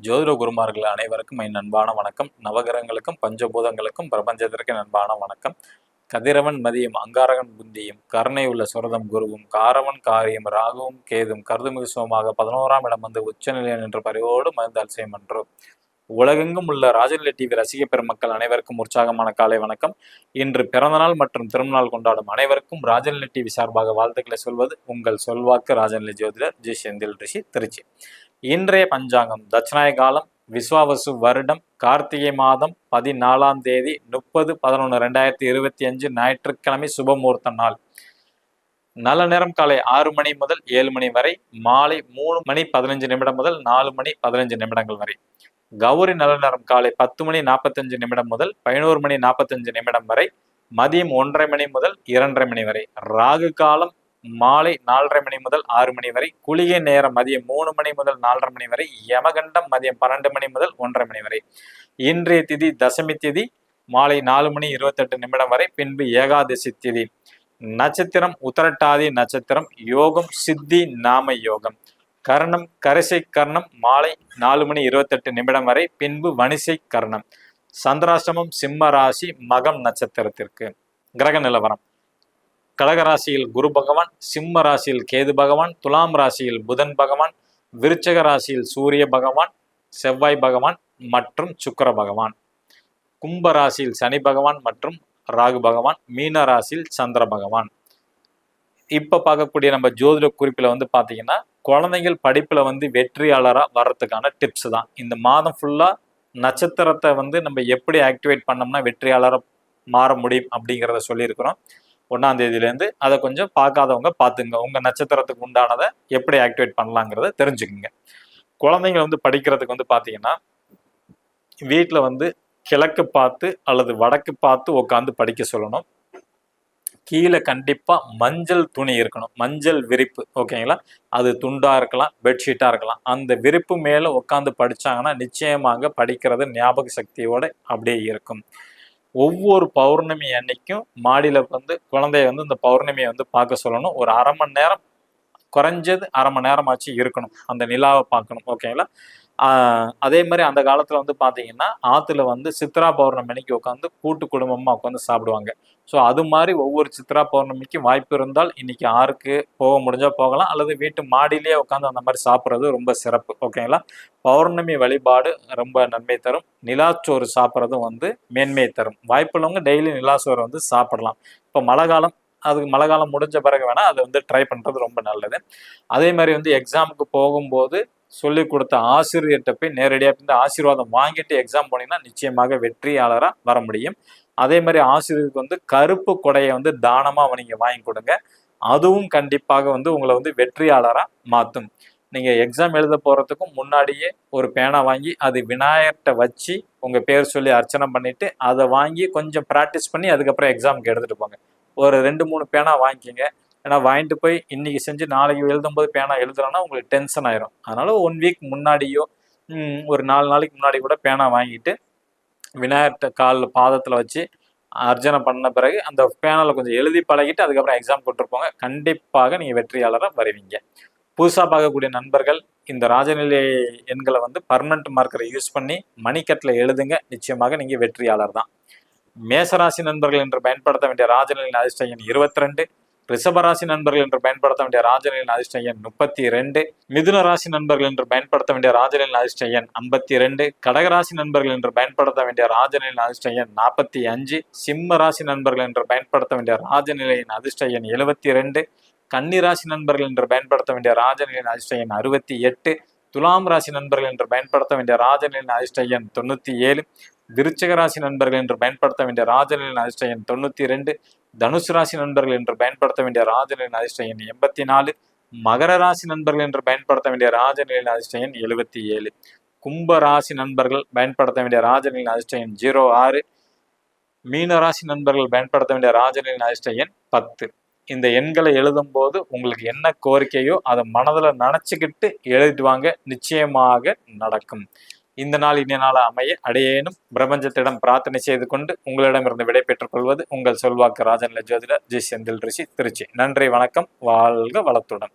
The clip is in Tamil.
ஜோதிட குருமார்கள் அனைவருக்கும் என் அன்பான வணக்கம். நவகிரகங்களுக்கும் பஞ்சபூதங்களுக்கும் பிரபஞ்சத்திற்கு அன்பான வணக்கம். கதிரவன் மதியம் அங்காரகன் புந்தியும் கருணை உள்ள சுரதம் குருவும் காரவன் காரியம் ராகுவும் கேதும் கருதுமிகு சோமாக பதினோராம் இடம் வந்து உச்சநிலையம் என்ற பரிவோடு மருந்தால் அல்சயம் என்றோ உலகெங்கும் உள்ள ராஜநிலை டிவி ரசிக பெருமக்கள் அனைவருக்கும் உற்சாகமான காலை வணக்கம். இன்று பிறந்தநாள் மற்றும் திருமணநாள் கொண்டாடும் அனைவருக்கும் ராஜநிலை டிவி சார்பாக வாழ்த்துக்களை சொல்வது உங்கள் சொல்வாக்கு ராஜநிலை ஜோதிடர் ஜி. செந்தில் ரிஷி திருச்சி. இன்றைய பஞ்சாங்கம் தட்சிணாய காலம் விஸ்வாவசு வருடம் கார்த்திகை மாதம் பதினாலாம் தேதி முப்பது பதினொன்று ரெண்டாயிரத்தி இருபத்தி அஞ்சு ஞாயிற்றுக்கிழமை சுபமுகூர்த்த நாள். நல்ல நேரம் காலை ஆறு மணி முதல் ஏழு மணி வரை மாலை மூணு மணி பதினஞ்சு நிமிடம் முதல் நாலு மணி பதினஞ்சு நிமிடங்கள் வரை. கௌரி நல்ல நேரம் காலை பத்து மணி நாற்பத்தஞ்சு நிமிடம் முதல் பதினோரு மணி நாற்பத்தஞ்சு நிமிடம் வரை மதியம் ஒன்றரை மணி முதல் இரண்டரை மணி வரை ராகு காலம் மாலை நாலரை மணி முதல் ஆறு மணி வரை குளிகை நேரம் மதியம் மூணு மணி முதல் நாலரை மணி வரை யமகண்டம் மதியம் பன்னெண்டு மணி முதல் ஒன்றரை மணி வரை. இன்றைய திதி தசமி திதி மாலை நாலு மணி இருபத்தெட்டு நிமிடம் வரை பின்பு ஏகாதசி திதி. நட்சத்திரம் உத்தரட்டாதி நட்சத்திரம் யோகம் சித்தி நாம யோகம். கர்ணம் கரிசை கர்ணம் மாலை நாலு மணி இருபத்தெட்டு நிமிடம் வரை பின்பு வணிசை கர்ணம். சந்திராசிரமம் சிம்ம ராசி மகம் நட்சத்திரத்திற்கு. கிரக நிலவரம். கடகராசியில் குரு பகவான் சிம்ம ராசியில் கேது பகவான் துலாம் ராசியில் புதன் பகவான் விருச்சக ராசியில் சூரிய பகவான் செவ்வாய் பகவான் மற்றும் சுக்கர பகவான். கும்ப ராசியில் சனி பகவான் மற்றும் ராகு பகவான் மீன ராசியில் சந்திர பகவான். இப்போ பார்க்கக்கூடிய நம்ம ஜோதிட குறிப்பில் வந்து பார்த்தீங்கன்னா குழந்தைகள் படிப்பில் வந்து வெற்றியாளராக வர்றதுக்கான டிப்ஸ் தான். இந்த மாதம் ஃபுல்லாக நட்சத்திரத்தை வந்து நம்ம எப்படி ஆக்டிவேட் பண்ணோம்னா வெற்றியாளராக மாற முடியும் அப்படிங்கிறத சொல்லியிருக்கிறோம். ஒன்றாம் தேதியிலேருந்து அதை கொஞ்சம் பார்க்காதவங்க பார்த்துங்க. உங்கள் நட்சத்திரத்துக்கு உண்டானதை எப்படி ஆக்டிவேட் பண்ணலாங்கிறத தெரிஞ்சுக்குங்க. குழந்தைங்க வந்து படிக்கிறதுக்கு வந்து பார்த்தீங்கன்னா வீட்டில் வந்து கிழக்கு பார்த்து அல்லது வடக்கு பார்த்து உட்காந்து படிக்க சொல்லணும். கீழே கண்டிப்பாக மஞ்சள் துணி இருக்கணும். மஞ்சள் விரிப்பு ஓகேங்களா அது துண்டாக இருக்கலாம் பெட்ஷீட்டாக இருக்கலாம். அந்த விரிப்பு மேலே உட்காந்து படித்தாங்கன்னா நிச்சயமாக படிக்கிறது ஞாபக சக்தியோடு அப்படியே இருக்கும். ஒவ்வொரு பௌர்ணமி அன்னைக்கும் மாடியில் வந்து குழந்தைய வந்து இந்த பௌர்ணமியை வந்து பார்க்க சொல்லணும். ஒரு அரை மணி நேரம் குறைஞ்சது அரை மணி நேரமாச்சு இருக்கணும். அந்த நிலாவை பார்க்கணும் ஓகேங்களா அதே மாதிரி அந்த காலத்தில் வந்து பார்த்தீங்கன்னா ஆற்றுல வந்து சித்ரா பௌர்ணமிக்கு உட்காந்து கூட்டு குடும்பமாக உட்காந்து சாப்பிடுவாங்க. ஸோ அது மாதிரி ஒவ்வொரு சித்ரா பௌர்ணமிக்கு வாய்ப்பு இருந்தால் இன்னைக்கு ஆறுக்கு போக முடிஞ்சால் போகலாம். அல்லது வீட்டு மாடியிலேயே உட்காந்து அந்த மாதிரி சாப்பிட்றது ரொம்ப சிறப்பு. ஓகேங்களா பௌர்ணமி வழிபாடு ரொம்ப நன்மை தரும். நிலாச்சோறு சாப்பிட்றதும் வந்து மேன்மை தரும். வாய்ப்புள்ளவங்க டெய்லி நிலாச்சோறு வந்து சாப்பிடலாம். இப்போ மழை காலம் அதுக்கு மழை காலம் முடிஞ்ச பிறகு வேணால் அதை வந்து ட்ரை பண்ணுறது ரொம்ப நல்லது. அதே மாதிரி வந்து எக்ஸாமுக்கு போகும்போது சொல்லி கொடுத்த ஆசிரியர்கிட்ட போய் நேரடியாக இந்த ஆசீர்வாதம் வாங்கிட்டு எக்ஸாம் போனீங்கன்னா நிச்சயமாக வெற்றியாளராக வர முடியும். அதே மாதிரி ஆசிரியருக்கு வந்து கருப்பு கொடையை வந்து தானமாக நீங்கள் வாங்கி கொடுங்க. அதுவும் கண்டிப்பாக வந்து உங்களை வந்து வெற்றியாளராக மாற்றும் நீங்கள் எக்ஸாம் எழுத போகிறதுக்கும் முன்னாடியே ஒரு பேனா வாங்கி அது விநாயகர்கிட்ட வச்சு உங்கள் பேர் சொல்லி அர்ச்சனை பண்ணிவிட்டு அதை வாங்கி கொஞ்சம் ப்ராக்டிஸ் பண்ணி அதுக்கப்புறம் எக்ஸாமுக்கு எடுத்துகிட்டு போங்க. ஒரு ரெண்டு மூணு பேனா வாங்கிக்கிங்க. ஏன்னா வாங்கிட்டு போய் இன்னைக்கு செஞ்சு நாளைக்கு எழுதும்போது பேனா எழுதுறோன்னா உங்களுக்கு டென்ஷன் ஆயிரும். அதனால ஒன் வீக் முன்னாடியோ ஒரு நாலு நாளைக்கு முன்னாடி கூட பேனா வாங்கிட்டு விநாயகர்கிட்ட காலில் பாதத்தில் வச்சு அர்ச்சனை பண்ண பிறகு அந்த பேனலை கொஞ்சம் எழுதி பழகிட்டு அதுக்கப்புறம் எக்ஸாம் கொண்டிருப்போங்க கண்டிப்பாக நீங்கள் வெற்றியாளராக வருவீங்க. புதுசாக பார்க்கக்கூடிய நண்பர்கள் இந்த ராஜநிலை எண்களை வந்து பர்மனண்ட் மார்க்கரை யூஸ் பண்ணி மணிக்கட்டில் எழுதுங்க. நிச்சயமாக நீங்கள் வெற்றியாளர் தான் மேசராசி நண்பர்கள் என்று பயன்படுத்த வேண்டிய ராஜநிலையின் அதிர்ஷ்ட எண் இருபத்தி ரெண்டு. ரிஷபராசி நண்பர்கள் என்று பயன்படுத்த வேண்டிய ராஜநிலையின் அதிர்ஷ்ட எண் முப்பத்தி ரெண்டு மிதுன ராசி நண்பர்கள் என்று பயன்படுத்த வேண்டிய ராஜநிலையின் அதிர்ஷ்ட எண் ஐம்பத்தி ரெண்டு கடகராசி நண்பர்கள் என்று பயன்படுத்த வேண்டிய ராஜநிலையின் அதிர்ஷ்ட எண் நாற்பத்தி அஞ்சு சிம்ம ராசி நண்பர்கள் என்று பயன்படுத்த வேண்டிய ராஜநிலையின் அதிர்ஷ்ட எண் எழுபத்தி ரெண்டு கன்னிராசி நண்பர்கள் என்று பயன்படுத்த வேண்டிய ராஜநிலையின் அதிர்ஷ்ட எண் அறுபத்தி எட்டு துலாம் ராசி நண்பர்கள் என்று பயன்படுத்த வேண்டிய ராஜநிலையின் அதிர்ஷ்ட எண் தொண்ணூற்றி ஏழு விருச்சக ராசி நண்பர்கள் என்று பயன்படுத்த வேண்டிய ராஜநிலையின் அதிர்ஷ்ட எண் தொண்ணூற்றி ரெண்டு தனுசு ராசி நண்பர்கள் என்று பயன்படுத்த வேண்டிய ராஜநிலையின் அதிர்ஷ்ட எண் எண்பத்தி நாலு மகர ராசி நண்பர்கள் என்று பயன்படுத்த வேண்டிய ராஜநிலையின் அதிர்ஷ்ட எண் எழுபத்தி ஏழு. கும்ப ராசி நண்பர்கள் பயன்படுத்த வேண்டிய ராஜநிலையின் அதிர்ஷ்ட எண் ஜீரோ ஆறு. மீன ராசி நண்பர்கள் பயன்படுத்த வேண்டிய ராஜநிலையின் அதிர்ஷ்ட எண் பத்து. இந்த எண்களை எழுதும்போது உங்களுக்கு என்ன கோரிக்கையோ அதை மனதில் நினச்சிக்கிட்டு எழுதிட்டு வாங்க. நிச்சயமாக நடக்கும். இந்த நாள் இனிய நாள் அமைய அடையேனும் பிரபஞ்சத்திடம் பிரார்த்தனை செய்து கொண்டு உங்களிடமிருந்து விடை பெற்றுக் கொள்வது உங்கள் சொல்வாக்கு ராஜன் ஜோதிடர் ஜி செந்தில் ரிஷி திருச்சி. நன்றி வணக்கம் வாழ்க வளத்துடன்.